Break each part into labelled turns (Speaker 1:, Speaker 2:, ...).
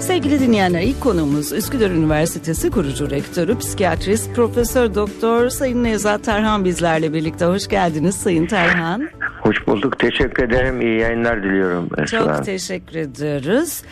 Speaker 1: Sevgili dinleyenler ilk konuğumuz Üsküdar Üniversitesi kurucu rektörü psikiyatrist Profesör Doktor Sayın Nevzat Terhan bizlerle birlikte. Hoş geldiniz Sayın Terhan.
Speaker 2: Hoş bulduk. Teşekkür ederim. İyi yayınlar diliyorum.
Speaker 1: Çok
Speaker 2: Esra.
Speaker 1: teşekkür ederiz.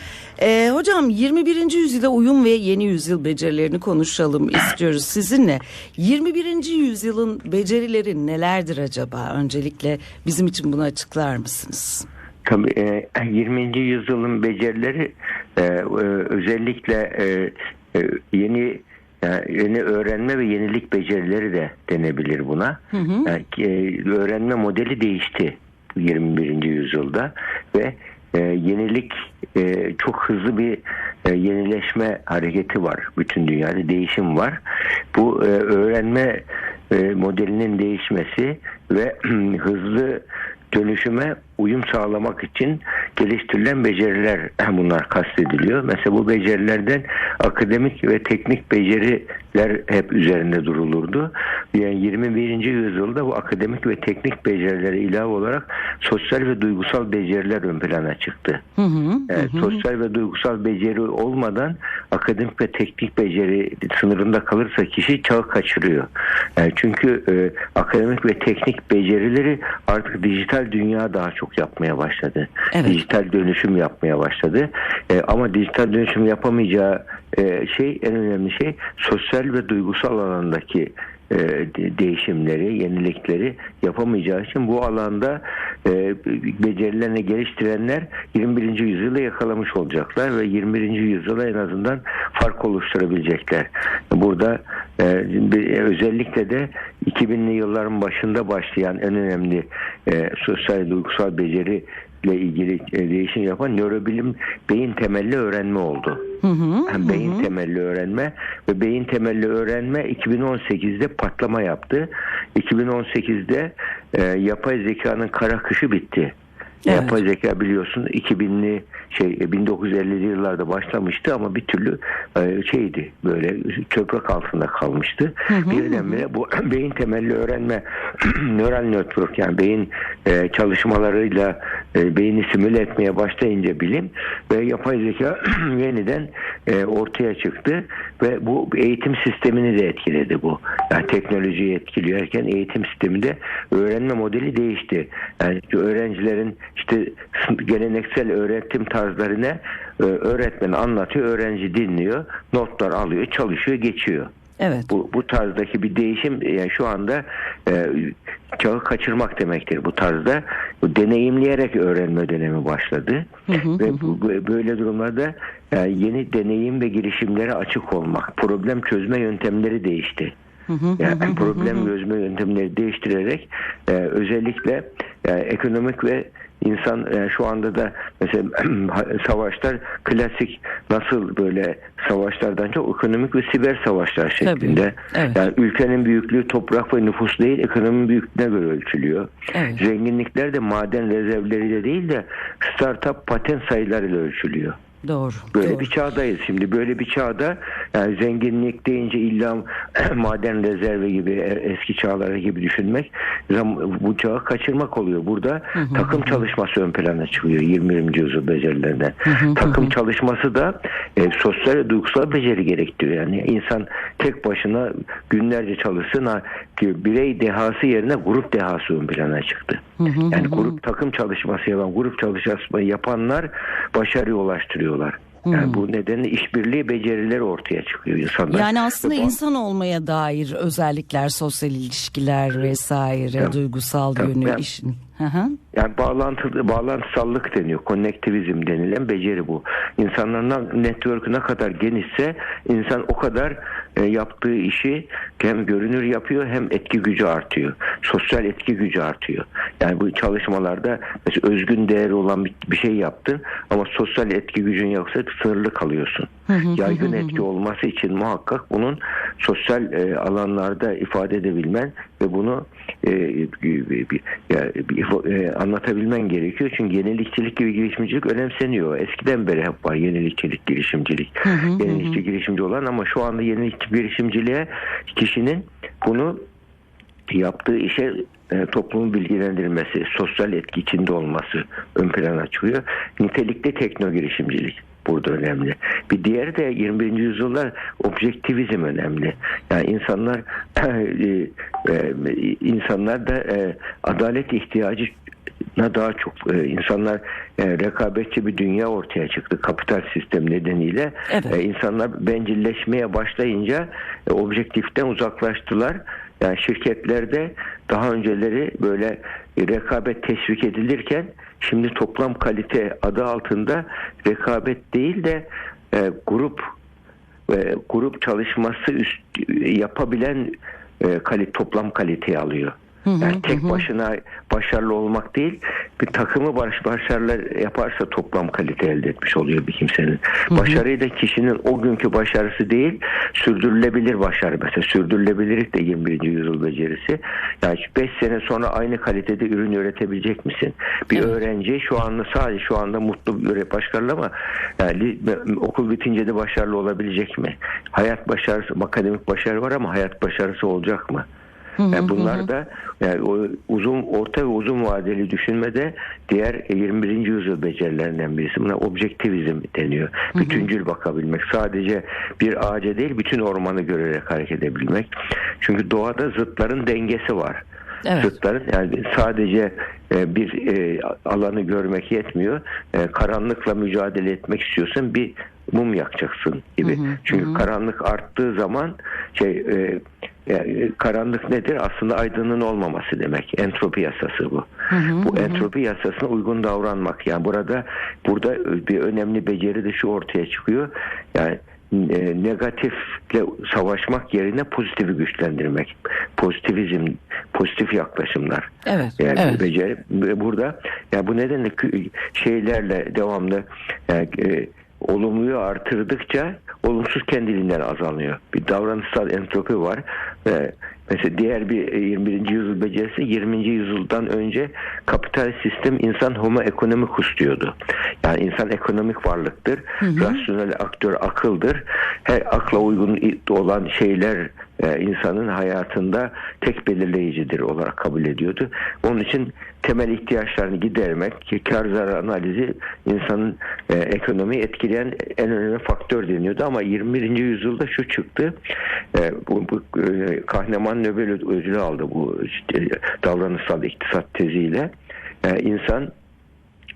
Speaker 1: Ee, hocam 21. yüzyılda uyum ve yeni yüzyıl becerilerini konuşalım istiyoruz sizinle. 21. yüzyılın becerileri nelerdir acaba? Öncelikle bizim için bunu açıklar mısınız?
Speaker 2: Tabii e, 20. yüzyılın becerileri e, e, özellikle e, e, yeni yani yeni öğrenme ve yenilik becerileri de denebilir buna. Yani, e, öğrenme modeli değişti 21. yüzyılda ve e, yenilik e, çok hızlı bir e, yenileşme hareketi var. Bütün dünyada değişim var. Bu e, öğrenme e, modelinin değişmesi ve hızlı dönüşüme uyum sağlamak için geliştirilen beceriler bunlar kastediliyor. Mesela bu becerilerden akademik ve teknik beceriler hep üzerinde durulurdu. Yani 21. yüzyılda bu akademik ve teknik becerilere ilave olarak sosyal ve duygusal beceriler ön plana çıktı.
Speaker 1: Hı hı,
Speaker 2: Evet, sosyal ve duygusal beceri olmadan akademik ve teknik beceri sınırında kalırsa kişi çağı kaçırıyor. Yani çünkü e, akademik ve teknik becerileri artık dijital dünya daha çok yapmaya başladı.
Speaker 1: Evet.
Speaker 2: Dijital dönüşüm yapmaya başladı. E, ama dijital dönüşüm yapamayacağı e, şey en önemli şey sosyal ve duygusal alandaki e, de- değişimleri, yenilikleri yapamayacağı için bu alanda e, becerilerini geliştirenler 21. yüzyılı yakalamış olacaklar ve 21. yüzyıla en azından fark oluşturabilecekler. Burada e, özellikle de 2000'li yılların başında başlayan en önemli sosyal duygusal beceri ile ilgili değişim yapan nörobilim beyin temelli öğrenme oldu.
Speaker 1: Hı hı,
Speaker 2: beyin temelli öğrenme ve beyin temelli öğrenme 2018'de patlama yaptı. 2018'de e, yapay zekanın kara kışı bitti.
Speaker 1: Evet.
Speaker 2: Yapay zeka biliyorsun 2000'li şey 1950'li yıllarda başlamıştı ama bir türlü e, şeydi böyle toprak altında kalmıştı. Birdenbire bu beyin temelli öğrenme nöral network yani beyin e, çalışmalarıyla e, beyni simüle etmeye başlayınca bilim ve yapay zeka yeniden e, ortaya çıktı ve bu eğitim sistemini de etkiledi bu. Yani teknolojiyi etkiliyorken eğitim sisteminde öğrenme modeli değişti. Yani öğrencilerin işte geleneksel öğretim tarzlarına e, öğretmen anlatıyor, öğrenci dinliyor, notlar alıyor, çalışıyor, geçiyor.
Speaker 1: Evet.
Speaker 2: Bu, bu tarzdaki bir değişim yani şu anda e, çağı kaçırmak demektir bu tarzda. Bu deneyimleyerek öğrenme dönemi başladı. Ve bu, bu- böyle durumlarda yani yeni deneyim ve girişimlere açık olmak, problem çözme yöntemleri değişti. Yani problem çözme yöntemleri değiştirerek e, özellikle e, ekonomik ve insan e, şu anda da mesela savaşlar klasik nasıl böyle savaşlardan çok ekonomik ve siber savaşlar şeklinde.
Speaker 1: evet.
Speaker 2: Yani ülkenin büyüklüğü toprak ve nüfus değil ekonominin büyüklüğüne göre ölçülüyor.
Speaker 1: Evet.
Speaker 2: Zenginlikler de maden rezervleriyle değil de startup patent sayılarıyla ölçülüyor.
Speaker 1: Doğru.
Speaker 2: Böyle
Speaker 1: doğru.
Speaker 2: bir çağdayız şimdi. Böyle bir çağda yani zenginlik deyince illa maden rezervi gibi e, eski çağlara gibi düşünmek bu çağı kaçırmak oluyor. Burada takım çalışması ön plana çıkıyor 20. yüzyıl becerilerinde. takım çalışması da e, sosyal ve duygusal beceri gerektiriyor. Yani insan tek başına günlerce çalışsın ha, ki birey dehası yerine grup dehası ön plana çıktı. Yani grup takım çalışması yapan, grup çalışması yapanlar başarıya ulaştırıyorlar. Yani bu nedenle işbirliği becerileri ortaya çıkıyor insanlar.
Speaker 1: Yani aslında
Speaker 2: bu-
Speaker 1: insan olmaya dair özellikler, sosyal ilişkiler vesaire,
Speaker 2: Ya,
Speaker 1: duygusal
Speaker 2: ya,
Speaker 1: yönü
Speaker 2: ya.
Speaker 1: işin. Hı hı.
Speaker 2: Yani bağlantı, bağlantısallık deniyor. Konnektivizm denilen beceri bu. İnsanların network'ü ne kadar genişse insan o kadar yaptığı işi hem görünür yapıyor hem etki gücü artıyor. Sosyal etki gücü artıyor. Yani bu çalışmalarda mesela özgün değeri olan bir, şey yaptın ama sosyal etki gücün yoksa sınırlı kalıyorsun. Yaygın etki olması için muhakkak bunun sosyal e, alanlarda ifade edebilmen ve bunu e, e, anlatabilmen gerekiyor. Çünkü yenilikçilik gibi girişimcilik önemseniyor. Eskiden beri hep var yenilikçilik, girişimcilik. Yenilikçi girişimci olan ama şu anda yenilikçi girişimciliğe kişinin bunu yaptığı işe e, toplumun bilgilendirilmesi, sosyal etki içinde olması ön plana çıkıyor. Nitelikli tekno girişimcilik. burada önemli. Bir diğeri de 21. yüzyılda objektivizm önemli. Yani insanlar e, e, insanlar da e, adalet ihtiyacı daha çok e, insanlar e, rekabetçi bir dünya ortaya çıktı kapital sistem nedeniyle.
Speaker 1: Evet.
Speaker 2: E, insanlar bencilleşmeye başlayınca e, objektiften uzaklaştılar. Yani şirketlerde daha önceleri böyle e, rekabet teşvik edilirken şimdi toplam kalite adı altında rekabet değil de e, grup e, grup çalışması üst, yapabilen e, kali, toplam kaliteyi alıyor. Yani tek başına başarılı olmak değil, bir takımı baş, başarılı yaparsa toplam kalite elde etmiş oluyor bir kimsenin. Başarıyı da kişinin o günkü başarısı değil, sürdürülebilir başarı. Mesela sürdürülebilirlik de 21. yüzyıl becerisi. Yani 5 sene sonra aynı kalitede ürün üretebilecek misin? Bir
Speaker 1: Evet.
Speaker 2: öğrenci şu anda sadece şu anda mutlu bir başarılı ama yani okul bitince de başarılı olabilecek mi? Hayat başarısı, akademik başarı var ama hayat başarısı olacak mı? Yani bunlar da yani o uzun orta ve uzun vadeli düşünmede diğer 21. yüzyıl becerilerinden birisi. Buna objektivizm deniyor. Bütüncül bakabilmek. Sadece bir ağaca değil bütün ormanı görerek hareket edebilmek. Çünkü doğada zıtların dengesi var.
Speaker 1: Evet.
Speaker 2: Zıtların yani sadece e, bir e, alanı görmek yetmiyor. E, karanlıkla mücadele etmek istiyorsan bir mum yakacaksın gibi. Çünkü karanlık arttığı zaman şey e, yani karanlık nedir? Aslında aydınlığın olmaması demek. Entropi yasası bu. bu entropi yasasına uygun davranmak. Yani burada burada bir önemli beceri de şu ortaya çıkıyor. Yani e, negatifle savaşmak yerine pozitifi güçlendirmek. Pozitivizm, pozitif yaklaşımlar.
Speaker 1: Evet,
Speaker 2: Yani
Speaker 1: evet.
Speaker 2: beceri burada ya bu nedenle şeylerle devamlı yani, e, olumluyu artırdıkça olumsuz kendiliğinden azalıyor. Bir davranışsal entropi var. E, mesela diğer bir e, 21. yüzyıl becerisi 20. yüzyıldan önce kapital sistem insan homo economicus diyordu. Yani insan ekonomik varlıktır. Rasyonel aktör akıldır. Her akla uygun olan şeyler e, insanın hayatında tek belirleyicidir olarak kabul ediyordu. Onun için temel ihtiyaçlarını gidermek, kar zarar analizi insanın e, ekonomiyi etkileyen en önemli faktör deniyordu. Ama 21. yüzyılda şu çıktı. E, bu, bu e, Kahneman Nobel ödülü aldı bu işte, davranışsal iktisat teziyle. E, insan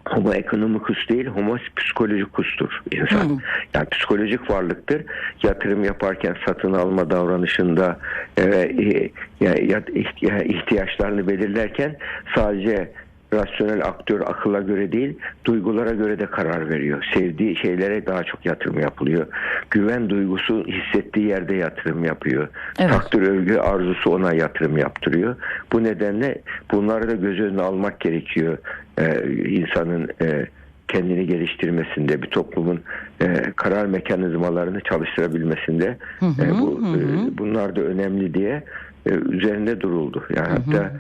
Speaker 2: Homo economicus değil, homo psikolojicus'tur insan. Yani psikolojik varlıktır. Yatırım yaparken satın alma davranışında e, e, yani ya- ihti- ihtiyaçlarını belirlerken sadece rasyonel aktör akılla göre değil, duygulara göre de karar veriyor. Sevdiği şeylere daha çok yatırım yapılıyor. Güven duygusu hissettiği yerde yatırım yapıyor.
Speaker 1: Evet.
Speaker 2: Takdir övgü arzusu ona yatırım yaptırıyor. Bu nedenle bunları da göz önüne almak gerekiyor. Ee, insanın e, kendini geliştirmesinde, bir toplumun e, karar mekanizmalarını çalıştırabilmesinde e, bu e, bunlar da önemli diye e, üzerinde duruldu. Yani hatta e,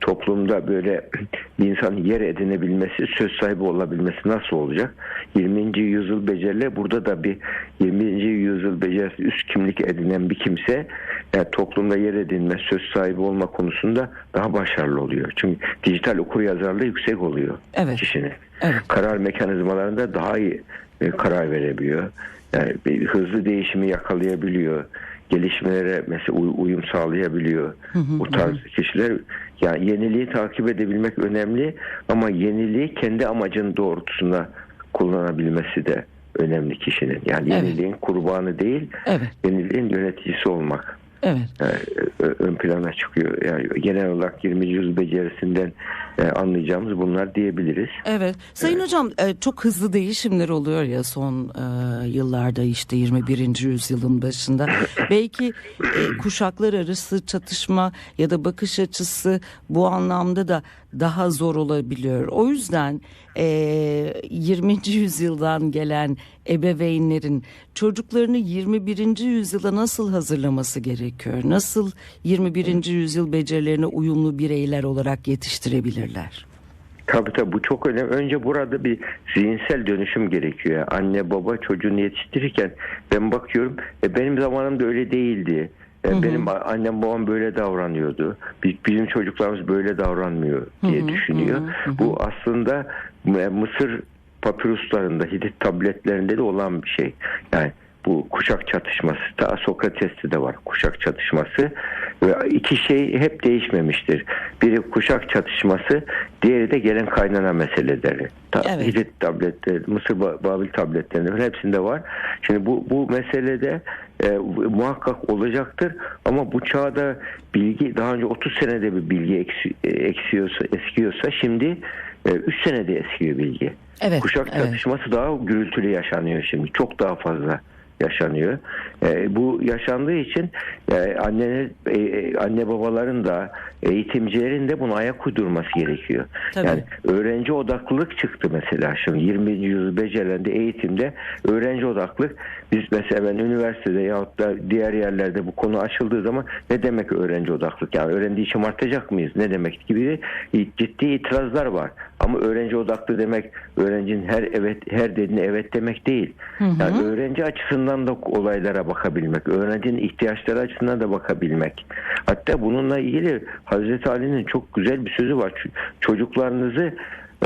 Speaker 2: toplumda böyle bir insanın yer edinebilmesi, söz sahibi olabilmesi nasıl olacak? 20. yüzyıl becerileri burada da bir 20. yüzyıl becerisi üst kimlik edinen bir kimse yani toplumda yer edinme, söz sahibi olma konusunda daha başarılı oluyor. Çünkü dijital okur yazarlığı yüksek oluyor
Speaker 1: Evet.
Speaker 2: kişinin.
Speaker 1: Evet.
Speaker 2: Karar mekanizmalarında daha iyi e, karar verebiliyor. Yani bir hızlı değişimi yakalayabiliyor. Gelişmelere mesela uy- uyum sağlayabiliyor. Bu tarz kişiler yani yeniliği takip edebilmek önemli ama yeniliği kendi amacının doğrultusunda kullanabilmesi de önemli kişinin. Yani
Speaker 1: Evet.
Speaker 2: yeniliğin kurbanı değil,
Speaker 1: Evet.
Speaker 2: yeniliğin yöneticisi olmak
Speaker 1: Evet.
Speaker 2: ö- ön plana çıkıyor. Yani genel olarak 20. yüzyıl becerisinden e, anlayacağımız bunlar diyebiliriz.
Speaker 1: Evet. Sayın hocam e, çok hızlı değişimler oluyor ya son e, yıllarda işte 21. yüzyılın başında. Belki kuşaklar arası çatışma ya da bakış açısı bu anlamda da daha zor olabiliyor. O yüzden e, 20. yüzyıldan gelen ebeveynlerin çocuklarını 21. yüzyıla nasıl hazırlaması gerekiyor? Nasıl 21. yüzyıl becerilerine uyumlu bireyler olarak yetiştirebilirler?
Speaker 2: Tabii tabii bu çok önemli. Önce burada bir zihinsel dönüşüm gerekiyor. Anne baba çocuğunu yetiştirirken ben bakıyorum e, benim zamanımda öyle değildi. E, Benim annem babam böyle davranıyordu. Bi- Bizim çocuklarımız böyle davranmıyor diye düşünüyor. Bu aslında Mısır papiruslarında, Hitit tabletlerinde de olan bir şey. Yani bu kuşak çatışması ta Sokrates'te de var kuşak çatışması ve iki şey hep değişmemiştir. Biri kuşak çatışması, diğeri de gelen kaynana meseleleri. Ta,
Speaker 1: Evet.
Speaker 2: Tabletleri, Mısır Ba- Babil tabletlerinde falan hepsinde var. Şimdi bu bu meselede e, muhakkak olacaktır ama bu çağda bilgi daha önce 30 senede bir bilgi eksi, e, eksiyorsa eskiyorsa şimdi 3 senede eskiyor bilgi.
Speaker 1: Evet,
Speaker 2: Kuşak
Speaker 1: evet.
Speaker 2: çatışması daha gürültülü yaşanıyor şimdi. Çok daha fazla yaşanıyor. E, bu yaşandığı için e, anne e, anne babaların da eğitimcilerin de buna ayak uydurması gerekiyor.
Speaker 1: Tabii.
Speaker 2: Yani öğrenci odaklılık çıktı mesela şimdi 20. yüzyıl becerilerinde eğitimde öğrenci odaklılık biz mesela ben üniversitede yahut da diğer yerlerde bu konu açıldığı zaman ne demek öğrenci odaklılık yani öğrendiği şımartacak mıyız ne demek gibi ciddi itirazlar var ama öğrenci odaklı demek öğrencinin her evet her dediğine evet demek değil. Yani öğrenci açısından da olaylara bakabilmek, öğrencinin ihtiyaçları açısından da bakabilmek. Hatta bununla ilgili Hazreti Ali'nin çok güzel bir sözü var. Çocuklarınızı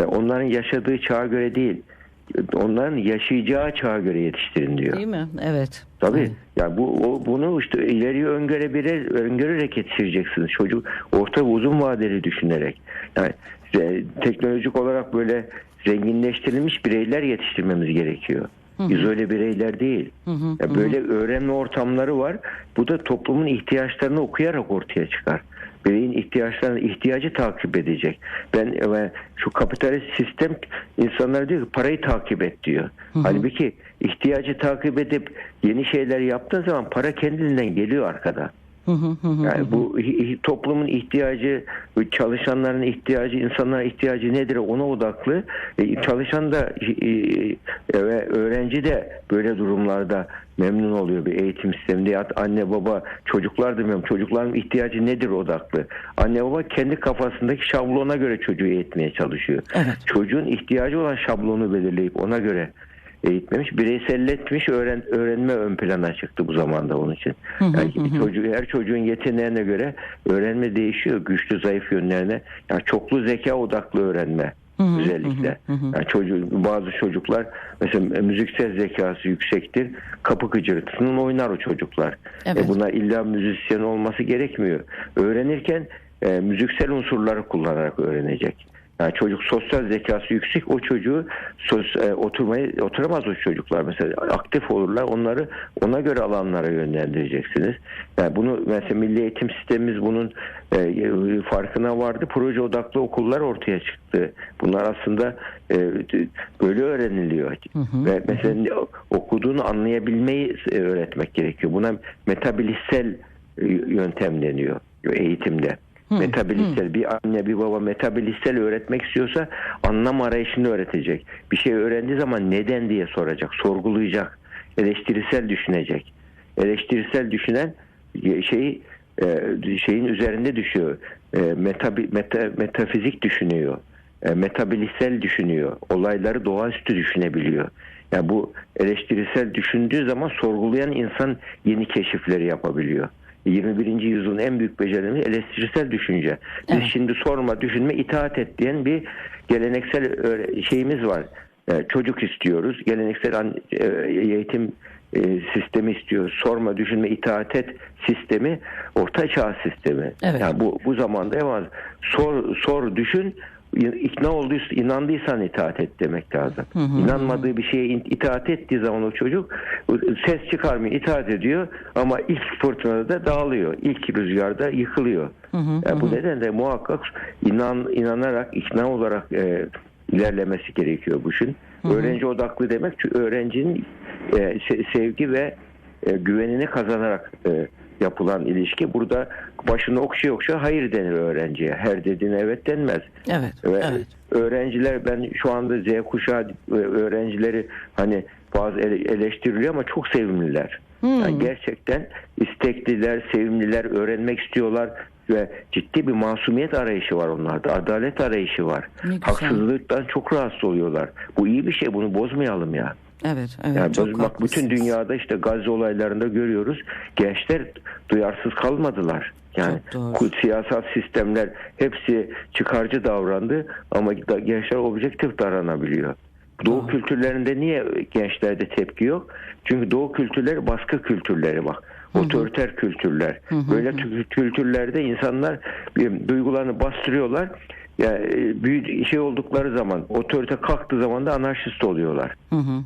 Speaker 2: e, onların yaşadığı çağa göre değil, onların yaşayacağı çağa göre yetiştirin diyor.
Speaker 1: Değil mi? Evet.
Speaker 2: Tabii.
Speaker 1: Evet.
Speaker 2: Yani bu o, bunu işte ileriye öngörebilir, öngörerek yetiştireceksiniz. Çocuk orta ve uzun vadeli düşünerek. Yani e, teknolojik olarak böyle zenginleştirilmiş bireyler yetiştirmemiz gerekiyor. İzole bireyler değil. Yani böyle öğrenme ortamları var. Bu da toplumun ihtiyaçlarını okuyarak ortaya çıkar. Bireyin ihtiyaçlarını ihtiyacı takip edecek. Ben e, şu kapitalist sistem insanlar diyor ki parayı takip et diyor. Halbuki ihtiyacı takip edip yeni şeyler yaptığın zaman para kendiliğinden geliyor arkada. Yani bu toplumun ihtiyacı, çalışanların ihtiyacı, insanlara ihtiyacı nedir ona odaklı. E, Çalışan da e, ve öğrenci de böyle durumlarda memnun oluyor bir eğitim sisteminde. Ya anne baba çocuklar demiyorum. Çocukların ihtiyacı nedir odaklı. Anne baba kendi kafasındaki şablona göre çocuğu eğitmeye çalışıyor.
Speaker 1: Evet.
Speaker 2: Çocuğun ihtiyacı olan şablonu belirleyip ona göre eğitmemiş, bireyselletmiş öğren, öğrenme ön plana çıktı bu zamanda onun için. Yani çocuğu, her çocuğun yeteneğine göre öğrenme değişiyor, güçlü zayıf yönlerine. Yani çoklu zeka odaklı öğrenme özellikle. Yani çocuğu, bazı çocuklar mesela müziksel zekası yüksektir. Kapı gıcırtısının oynar o çocuklar.
Speaker 1: Evet.
Speaker 2: E buna illa müzisyen olması gerekmiyor. Öğrenirken e, müziksel unsurları kullanarak öğrenecek. Yani çocuk sosyal zekası yüksek o çocuğu sos, e, oturmayı oturamaz o çocuklar mesela aktif olurlar onları ona göre alanlara yönlendireceksiniz. Yani bunu mesela milli eğitim sistemimiz bunun e, farkına vardı. Proje odaklı okullar ortaya çıktı. Bunlar aslında e, böyle öğreniliyor. Ve mesela okuduğunu anlayabilmeyi e, öğretmek gerekiyor. Buna metabilissel e, yöntem deniyor eğitimde. Metabilistel bir anne bir baba metabilistel öğretmek istiyorsa anlam arayışını öğretecek. Bir şey öğrendiği zaman neden diye soracak, sorgulayacak, eleştirisel düşünecek. Eleştirisel düşünen şeyi e, şeyin üzerinde düşüyor. E, metabi, meta, metafizik düşünüyor. E, metabilistel düşünüyor. Olayları doğaüstü düşünebiliyor. Yani bu eleştirisel düşündüğü zaman sorgulayan insan yeni keşifleri yapabiliyor. 21. yüzyılın en büyük becerilerimiz eleştirisel düşünce. Biz
Speaker 1: Evet.
Speaker 2: şimdi sorma, düşünme, itaat et diyen bir geleneksel şeyimiz var. E, çocuk istiyoruz. Geleneksel e, eğitim e, sistemi istiyoruz. Sorma, düşünme, itaat et sistemi orta çağ sistemi.
Speaker 1: Evet.
Speaker 2: Yani bu bu zamanda ama sor sor düşün ikna olduysa inandıysan itaat et demek lazım. İnanmadığı bir şeye itaat ettiği zaman o çocuk ses çıkarmıyor, itaat ediyor ama ilk fırtınada da dağılıyor. İlk rüzgarda yıkılıyor. Yani bu nedenle muhakkak inan inanarak, ikna olarak e, ilerlemesi gerekiyor bu işin. Öğrenci odaklı demek çünkü öğrencinin e, se- sevgi ve e, güvenini kazanarak e, yapılan ilişki. Burada başını okşaya okşaya hayır denir öğrenciye. Her dediğine evet denmez.
Speaker 1: Evet.
Speaker 2: Ve
Speaker 1: Evet.
Speaker 2: öğrenciler ben şu anda Z kuşağı e, öğrencileri hani bazı ele- eleştiriliyor ama çok sevimliler. Yani gerçekten istekliler, sevimliler, öğrenmek istiyorlar ve ciddi bir masumiyet arayışı var onlarda. Adalet arayışı var. Haksızlıktan çok rahatsız oluyorlar. Bu iyi bir şey. Bunu bozmayalım ya.
Speaker 1: Evet. Evet.
Speaker 2: Yani
Speaker 1: çok
Speaker 2: bak bütün dünyada işte Gazze olaylarında görüyoruz. Gençler duyarsız kalmadılar. Yani siyasal sistemler hepsi çıkarcı davrandı ama gençler objektif davranabiliyor. Doğu kültürlerinde niye gençlerde tepki yok? Çünkü Doğu kültürleri baskı kültürleri bak. Otoriter kültürler. Böyle tü- kültürlerde insanlar duygularını bastırıyorlar. Ya e, büyük şey oldukları zaman, otorite kalktığı zaman da anarşist oluyorlar.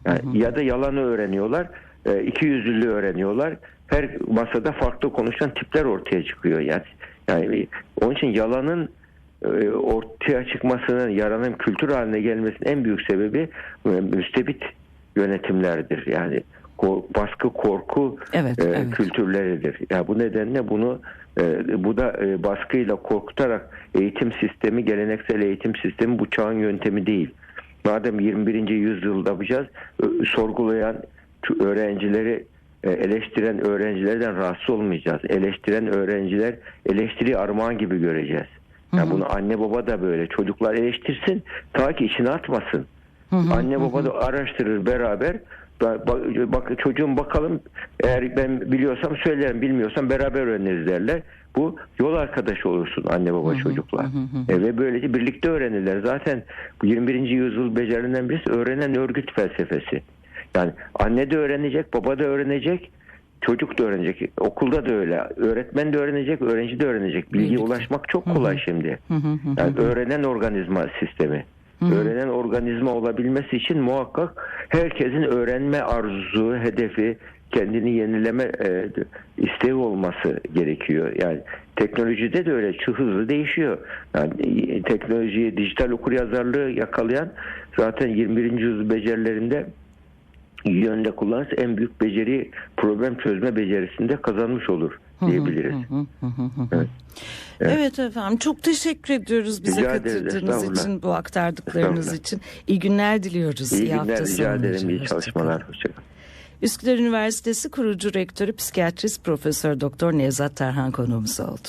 Speaker 2: Yani ya da yalanı öğreniyorlar, e, iki yüzlülüğü öğreniyorlar. Her masada farklı konuşan tipler ortaya çıkıyor. Yani yani onun için yalanın e, ortaya çıkmasının, yaranın kültür haline gelmesinin en büyük sebebi e, müstebit yönetimlerdir. Yani baskı, korku
Speaker 1: Evet,
Speaker 2: e,
Speaker 1: evet.
Speaker 2: kültürleridir. Ya bu nedenle bunu e, bu da e, baskıyla korkutarak eğitim sistemi, geleneksel eğitim sistemi bu çağın yöntemi değil. Madem 21. yüzyılda yapacağız, sorgulayan öğrencileri e, eleştiren öğrencilerden rahatsız olmayacağız. Eleştiren öğrenciler eleştiri armağan gibi göreceğiz. Yani bunu anne baba da böyle. Çocuklar eleştirsin ta ki içine atmasın. Anne baba da araştırır beraber. Bak, çocuğum bakalım eğer ben biliyorsam söylerim bilmiyorsam beraber öğreniriz derler. Bu yol arkadaşı olursun anne baba çocukla. E, ve böylece birlikte öğrenirler. Zaten bu 21. yüzyıl becerilerinden birisi öğrenen örgüt felsefesi. Yani anne de öğrenecek, baba da öğrenecek, çocuk da öğrenecek. Okulda da öyle. Öğretmen de öğrenecek, öğrenci de öğrenecek. Bilgiye ulaşmak çok kolay şimdi. Yani öğrenen organizma sistemi. Öğrenen organizma olabilmesi için muhakkak herkesin öğrenme arzusu, hedefi, kendini yenileme e, isteği olması gerekiyor. Yani teknolojide de öyle çı- hızlı değişiyor. Yani teknolojiyi, dijital okuryazarlığı yakalayan zaten 21. yüzyıl becerilerinde yönde kullanırsa en büyük beceri problem çözme becerisinde kazanmış olur diyebiliriz. Evet.
Speaker 1: Evet. efendim çok teşekkür ediyoruz bize
Speaker 2: Rica ederiz,
Speaker 1: katıldığınız
Speaker 2: estağfurullah.
Speaker 1: için bu aktardıklarınız için. İyi günler diliyoruz.
Speaker 2: İyi günler
Speaker 1: hafta
Speaker 2: rica ederim. İyi çalışmalar.
Speaker 1: kalın.
Speaker 2: Hoşçakalın.
Speaker 1: Üsküdar Üniversitesi kurucu rektörü psikiyatrist Profesör Doktor Nevzat Tarhan konuğumuz oldu.